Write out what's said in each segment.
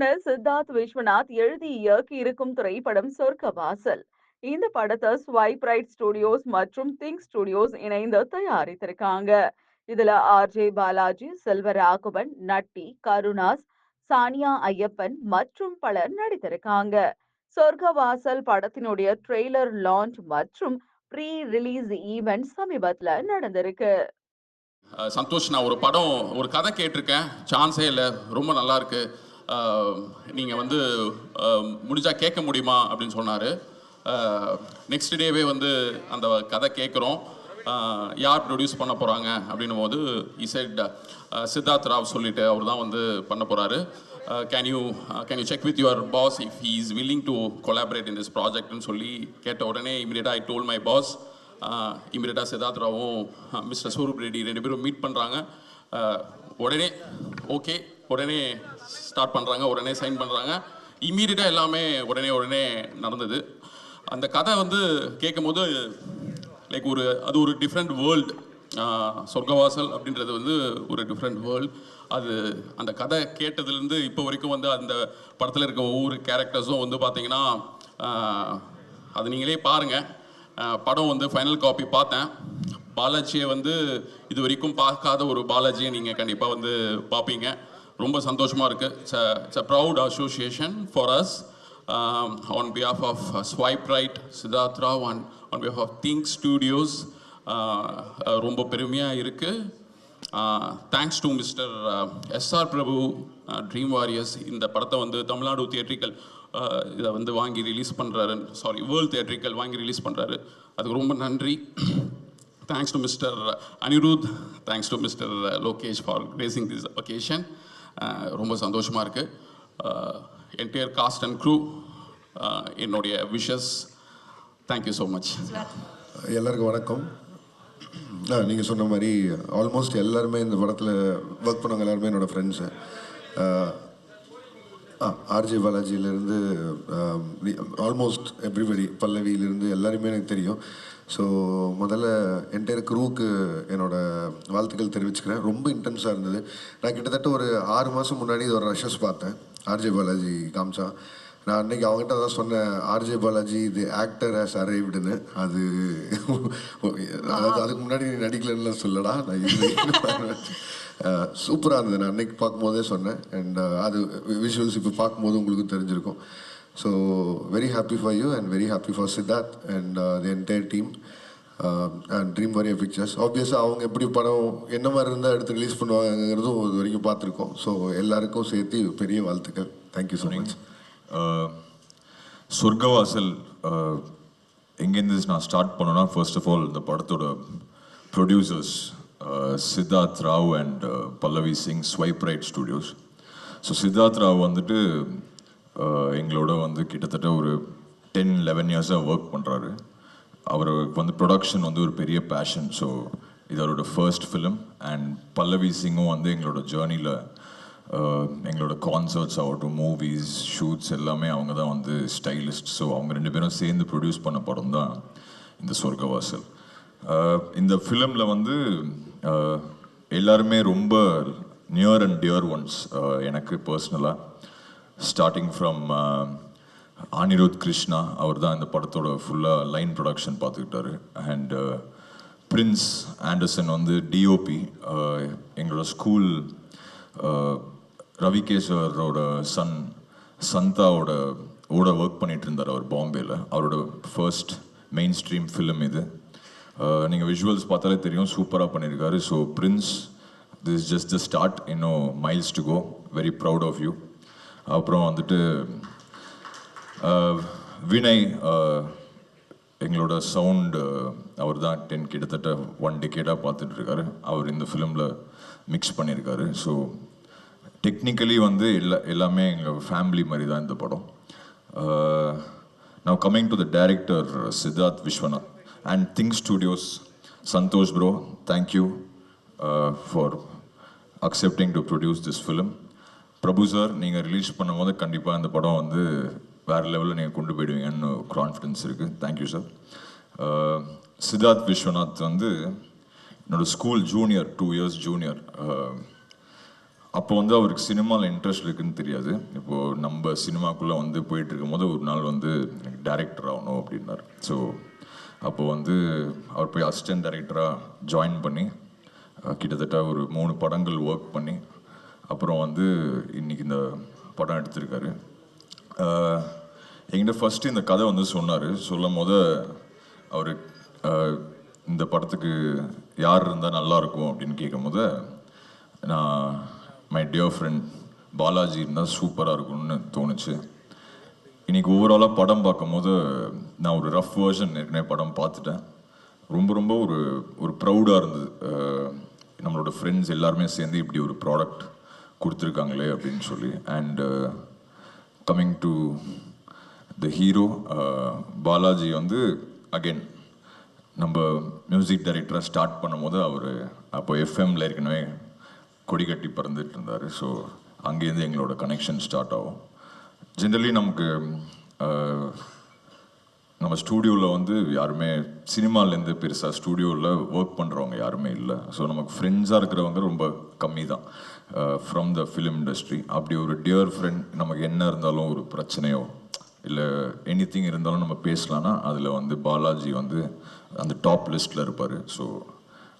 இயக்குனர் சித்தார்த் விஸ்வநாத் எழுதி இயக்கி இருக்கும் திரைப்படம் சொர்க்க வாசல் இந்த படத்தை ஸ்வைப் ரைட் ஸ்டுடியோஸ் மற்றும் திங்க் ஸ்டுடியோஸ் இணைந்து தயாரித்திருக்காங்க. இதுல ஆர்ஜே பாலாஜி செல்வராகவன் நட்டி கருணாஸ் சானியா ஐயப்பன் மற்றும் பலர் நடித்திருக்காங்க. சொர்க்கவாசல் படத்தினுடைய ட்ரெய்லர் லான்ச் மற்றும் ப்ரீ ரிலீஸ் ஈவெண்ட் சமீபத்தில் நடந்திருக்கு. சந்தோஷ் நான் ஒரு படம் ஒரு கதை கேட்டிருக்கேன். சான்ஸே இல்லை. ரொம்ப நல்லா இருக்கு. நீங்கள் வந்து முடிஞ்சால் கேட்க முடியுமா அப்படின்னு சொன்னார். நெக்ஸ்ட் டேவே வந்து அந்த கதை கேட்குறோம். யார் ப்ரொடியூஸ் பண்ண போகிறாங்க அப்படின்னும் போது இசைட் சித்தார்த் ராவ் சொல்லிட்டு அவர் தான் வந்து பண்ண போகிறாரு can you can you check with your boss if he is willing to collaborate in this ப்ராஜெக்ட்னு சொல்லி கேட்ட உடனே இமீடியட்டாக ஐ டோல் மை பாஸ் இமீடியட்டாக சித்தார்த் ராவும் மிஸ்டர் சூரப் ரெட்டி ரெண்டு பேரும் மீட் பண்ணுறாங்க உடனே ஓகே உடனே ஸ்டார்ட் பண்ணுறாங்க உடனே சைன் பண்ணுறாங்க இம்மீடியட்டாக எல்லாமே உடனே உடனே நடந்தது. அந்த கதை வந்து கேட்கும்போது லைக் ஒரு அது ஒரு டிஃப்ரெண்ட் வேர்ல்டு சொர்க்கவாசல் அப்படின்றது வந்து ஒரு டிஃப்ரெண்ட் வேர்ல்டு அது அந்த கதை கேட்டதுலேருந்து இப்போ வரைக்கும் வந்து அந்த படத்தில் இருக்க ஒவ்வொரு கேரக்டர்ஸும் வந்து பார்த்தீங்கன்னா அது நீங்களே பாருங்கள் படம் வந்து ஃபைனல் காப்பி பார்த்தேன். பாலாஜியை வந்து இது வரைக்கும் பார்க்காத ஒரு பாலாஜியை நீங்கள் கண்டிப்பாக வந்து பார்ப்பீங்க. ரொம்ப சந்தோஷமாக இருக்குது it's a proud association for us on behalf of Swipe Right Siddharth one on behalf of Think Studios ரொம்ப பெருமையாக இருக்குது thanks to mister S R Prabhu Dream Warriors இந்த படத்தை வந்து தமிழ்நாடு தியேட்ரிக்கல் இதை வந்து வாங்கி ரிலீஸ் பண்ணுறாரு சாரி வேர்ல்ட் தியேட்ரிக்கல் வாங்கி ரிலீஸ் பண்ணுறாரு அதுக்கு ரொம்ப நன்றி. Thanks to mister Anirudh thanks to mister Lokesh for gracing this occasion ரொம்ப சந்தோஷமாக இருக்குது என்டையர் காஸ்ட் அண்ட் க்ரூ என்னுடைய wishes thank you so much எல்லாருக்கும் வணக்கம். நீங்கள் சொன்ன மாதிரி ஆல்மோஸ்ட் எல்லாருமே இந்த படத்தில் ஒர்க் பண்ணவங்க எல்லாருமே என்னோடய ஃப்ரெண்ட்ஸு ஆர்ஜே பாலாஜியிலேருந்து ஆல்மோஸ்ட் எவ்ரிபடி பல்லவியிலேருந்து எல்லாருமே எனக்கு தெரியும். ஸோ முதல்ல என்டையர் க்ரூவுக்கு என்னோட வாழ்த்துக்கள் தெரிவிச்சுக்கிறேன். ரொம்ப இன்டென்ஸாக இருந்தது. நான் கிட்டத்தட்ட ஒரு ஆறு மாதம் முன்னாடி இது ஒரு ரஷஸ் பார்த்தேன். ஆர்ஜே பாலாஜி காமிச்சா நான் அன்னைக்கு அவங்ககிட்ட தான் சொன்னேன் ஆர்ஜே பாலாஜி இது ஆக்டர் ஆஸ் அரைவ்டுன்னு அது அதாவது அதுக்கு முன்னாடி நீ நடிக்கலன்னு சொல்லடா. நான் சூப்பராக இருந்தது. நான் அன்னைக்கு பார்க்கும்போதே சொன்னேன். அண்ட் அது விஷுவல்ஸ் இப்போ பார்க்கும்போது உங்களுக்கு தெரிஞ்சிருக்கும். So very happy for you and very happy for Siddharth and the entire team and Dream Warrior Pictures ஆப்வியஸாக அவங்க எப்படி படம் என்ன மாதிரி இருந்தால் எடுத்து ரிலீஸ் பண்ணுவாங்கங்கிறதும் இது வரைக்கும் பார்த்துருக்கோம். ஸோ எல்லாருக்கும் சேர்த்து பெரிய வாழ்த்துக்கள். தேங்க்யூ ஸோ மச் சொர்க்கவாசல் எங்கேருந்து நான் ஸ்டார்ட் பண்ணேன்னா ஃபர்ஸ்ட் ஆஃப் ஆல் இந்த படத்தோட producers Siddharth Rao and Pallavi Singh Swipe Right Studios so Siddharth Rao வந்துட்டு எங்களோட வந்து கிட்டத்தட்ட ஒரு டென் லெவன் இயர்ஸாக ஒர்க் பண்ணுறாரு அவருக்கு வந்து ப்ரொடக்ஷன் வந்து ஒரு பெரிய பேஷன் ஸோ இது அவரோட ஃபர்ஸ்ட் ஃபிலிம் அண்ட் பல்லவி சிங்கும் வந்து எங்களோட ஜேர்னியில் எங்களோட கான்சர்ட்ஸ் ஆகட்டும் மூவிஸ் ஷூட்ஸ் எல்லாமே அவங்க தான் வந்து ஸ்டைலிஸ்ட் ஸோ அவங்க ரெண்டு பேரும் சேர்ந்து ப்ரொடியூஸ் பண்ண படம் தான் இந்த சொர்க்கவாசல். இந்த ஃபிலிமில் வந்து எல்லாருமே ரொம்ப நியர் அண்ட் டியர் ஒன்ஸ் எனக்கு பர்சனலாக ஸ்டார்டிங் ஃப்ரம் அனிருத் கிருஷ்ணா அவர் தான் இந்த படத்தோட ஃபுல்லாக லைன் ப்ரொடக்ஷன் பார்த்துக்கிட்டாரு. அண்ட் பிரின்ஸ் ஆண்டர்சன் வந்து டிஓபி uh, எங்களோட ஸ்கூல் ரவிகேஸ்வரோட சன் சந்தாவோட ஓட ஒர்க் பண்ணிகிட்டு இருந்தார் அவர் பாம்பேயில் அவரோட ஃபர்ஸ்ட் மெயின் ஸ்ட்ரீம் ஃபிலிம் இது uh, நீங்கள் விஷுவல்ஸ் பார்த்தாலே தெரியும் சூப்பராக பண்ணியிருக்காரு so Prince this just the start இன்னும் miles to go very proud of you அப்புறம் வந்துட்டு வினய் எங்களோட சவுண்டு அவர் தான் டென் கிட்டத்தட்ட ஒன் டிகேடாக பார்த்துட்ருக்காரு அவர் இந்த ஃபிலிமில் மிக்ஸ் பண்ணியிருக்காரு. ஸோ டெக்னிக்கலி வந்து எல்லா எல்லாமே எங்கள் ஃபேமிலி மாதிரி தான் இந்த படம். நான் coming to the director Siddharth Viswanath and Think Studios Santhosh bro thank you for accepting to produce this film Prabhu sir நீங்கள் ரிலீஸ் பண்ணும்போது கண்டிப்பாக இந்த படம் வந்து வேறு லெவலில் நீங்கள் கொண்டு போயிடுவீங்கன்னு கான்ஃபிடென்ஸ் இருக்குது thank you sir Siddharth Viswanath வந்து என்னோட school junior two years junior அப்போ வந்து அவருக்கு சினிமாவில் இன்ட்ரெஸ்ட் இருக்குன்னு தெரியாது. இப்போது நம்ம சினிமாக்குள்ளே வந்து போயிட்டு இருக்கும்போது ஒரு நாள் வந்து எனக்கு டேரக்டர் ஆகணும் அப்படின்னார். ஸோ அப்போது வந்து அவர் போய் அசிஸ்டன்ட் டைரக்டராக ஜாயின் பண்ணி கிட்டத்தட்ட ஒரு மூணு படங்கள் ஒர்க் பண்ணி அப்புறம் வந்து இன்னைக்கு இந்த படம் எடுத்திருக்காரு. எங்கிட்ட ஃபஸ்ட்டு இந்த கதை வந்து சொன்னார். சொல்லும் போது அவர் இந்த படத்துக்கு யார் இருந்தால் நல்லாயிருக்கும் அப்படின்னு கேட்கும்போது நான் மை டியர் ஃப்ரெண்ட் பாலாஜி இருந்தால் சூப்பராக இருக்கும்னு தோணுச்சு. இன்றைக்கி ஓவராலாக படம் பார்க்கும்போது நான் ஒரு ரஃப் வேர்ஷன் ஏற்கனவே படம் பார்த்துட்டேன். ரொம்ப ரொம்ப ஒரு ஒரு ப்ரௌடாக இருந்தது. நம்மளோட ஃப்ரெண்ட்ஸ் எல்லாருமே சேர்ந்து இப்படி ஒரு ப்ராடக்ட் கொடுத்துருக்காங்களே அப்படின்னு சொல்லி. And coming to the hero Balaji வந்து அகைன் நம்ம மியூசிக் டைரக்டராக ஸ்டார்ட் பண்ணும்போது அவர் அப்போ எஃப்எம்ல ஏற்கனவே கொடி கட்டி பறந்துட்டு இருந்தார். ஸோ அங்கேருந்து எங்களோட கனெக்ஷன் ஸ்டார்ட் ஆகும். ஜென்ரலி நமக்கு uh, நம்ம ஸ்டூடியோவில் வந்து யாருமே சினிமாலேருந்து பெருசாக ஸ்டூடியோவில் ஒர்க் பண்ணுறவங்க யாருமே இல்லை. ஸோ நமக்கு ஃப்ரெண்ட்ஸாக இருக்கிறவங்க ரொம்ப கம்மி தான் ஃப்ரம் த ஃபிலிம் இண்டஸ்ட்ரி அப்படி ஒரு டியர் ஃப்ரெண்ட் நமக்கு என்ன இருந்தாலும் ஒரு பிரச்சனையோ இல்லை எனி இருந்தாலும் நம்ம பேசலான்னா அதில் வந்து பாலாஜி வந்து அந்த டாப் லிஸ்ட்டில் இருப்பார். So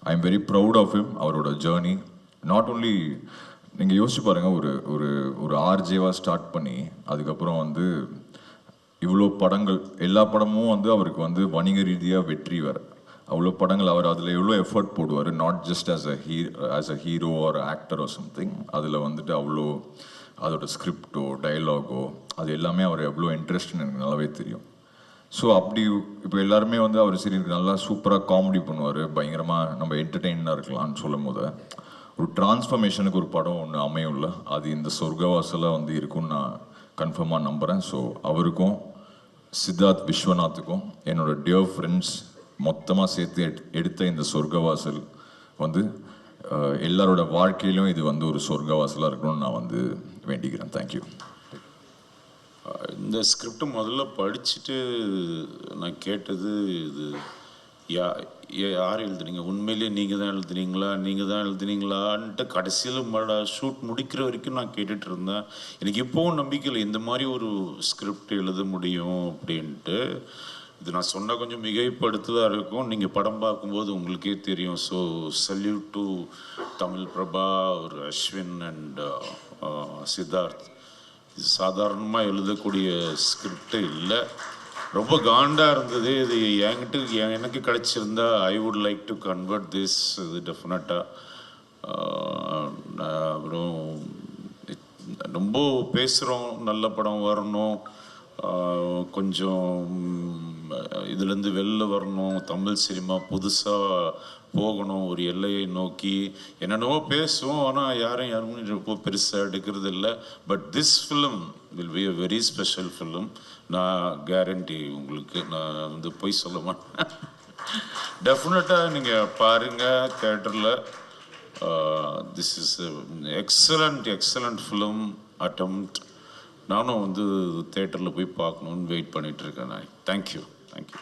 I am very proud of him அவரோட ஜேர்னி நாட் ஓன்லி நீங்கள் யோசிச்சு பாருங்கள் ஒரு ஒரு ஒரு ஆர்ஜேவாக ஸ்டார்ட் பண்ணி அதுக்கப்புறம் வந்து இவ்வளோ படங்கள் எல்லா படமும் வந்து அவருக்கு வந்து வணிக ரீதியாக வெற்றி வர அவ்வளோ படங்கள் அவர் அதில் எவ்வளோ எஃபர்ட் போடுவார் not just as a he as a hero or actor or something அதில் வந்துட்டு அவ்வளோ அதோட ஸ்கிரிப்டோ டைலாகோ அது எல்லாமே அவர் எவ்வளோ இன்ட்ரெஸ்ட்னு எனக்கு நல்லாவே தெரியும். ஸோ அப்படி இப்போ எல்லாருமே வந்து அவர் சரி நல்லா சூப்பராக காமெடி பண்ணுவார் பயங்கரமாக நம்ம என்டர்டெயினாக இருக்கலாம்னு சொல்லும் போது ஒரு டிரான்ஸ்ஃபர்மேஷனுக்கு ஒரு படம் ஒன்று அமையும்ல அது இந்த சொர்க்கவாசலாக வந்து இருக்கும்னு நான் கன்ஃபார்மாக நம்புகிறேன் ஸோ அவருக்கும் சித்தார்த் விஸ்வநாத்துக்கும் என்னோட டியர் ஃப்ரெண்ட்ஸ் மொத்தமாக சேர்த்து எடுத்த இந்த சொர்க்கவாசல் வந்து எல்லாரோட வாழ்க்கையிலும் இது வந்து ஒரு சொர்க்கவாசலாக இருக்கணும்னு நான் வந்து வேண்டிக்கிறேன். தேங்க்யூ இந்த ஸ்கிரிப்ட் முதல்ல படிச்சுட்டு நான் கேட்டது இது யா யார் எழுதுனீங்க? உண்மையிலேயே நீங்கள் தான் எழுதுனீங்களா? நீங்கள் தான் எழுதுனீங்களான்ட்டு கடைசியில் ஷூட் முடிக்கிற வரைக்கும் நான் கேட்டுட்டு இருந்தேன். எனக்கு இப்போவும் நம்பிக்கை இல்லை இந்த மாதிரி ஒரு ஸ்கிரிப்ட் எழுத முடியும் அப்படின்ட்டு. இது நான் சொன்ன கொஞ்சம் மிகைப்படுத்ததாக இருக்கும். நீங்கள் படம் பார்க்கும்போது உங்களுக்கே தெரியும். So salute to Tamil Prabha ஒரு Ashwin and uh, uh, Siddharth. இது சாதாரணமாக எழுதக்கூடிய ஸ்கிரிப்டே இல்லை. ரொம்ப காண்டாக இருந்தது. இது என்கிட்ட எனக்கு கிடைச்சிருந்தா I would like to convert this இது டெஃபினட்டாக அப்புறம் ரொம்ப பேசுகிறோம் நல்ல படம் வரணும். கொஞ்சம் இதுலேருந்து வெளில வரணும். தமிழ் சினிமா புதுசாக போகணும். ஒரு எல்லையை நோக்கி. என்னென்னவோ பேசுவோம். ஆனால் யாரும் யாரும் ரொம்ப பெருசாக எடுக்கிறது இல்லை but this film will be a very special film நான் கேரண்டி உங்களுக்கு நான் வந்து பொய் சொல்ல மாட்டேன். டெஃபினட்டாக நீங்கள் பாருங்கள் தேட்டரில் this is excellent excellent film attempt நானும் வந்து தேட்டரில் போய் பார்க்கணுன்னு வெயிட் பண்ணிகிட்ருக்கேன் இருக்கேன் நான் தேங்க்யூ தேங்க்யூ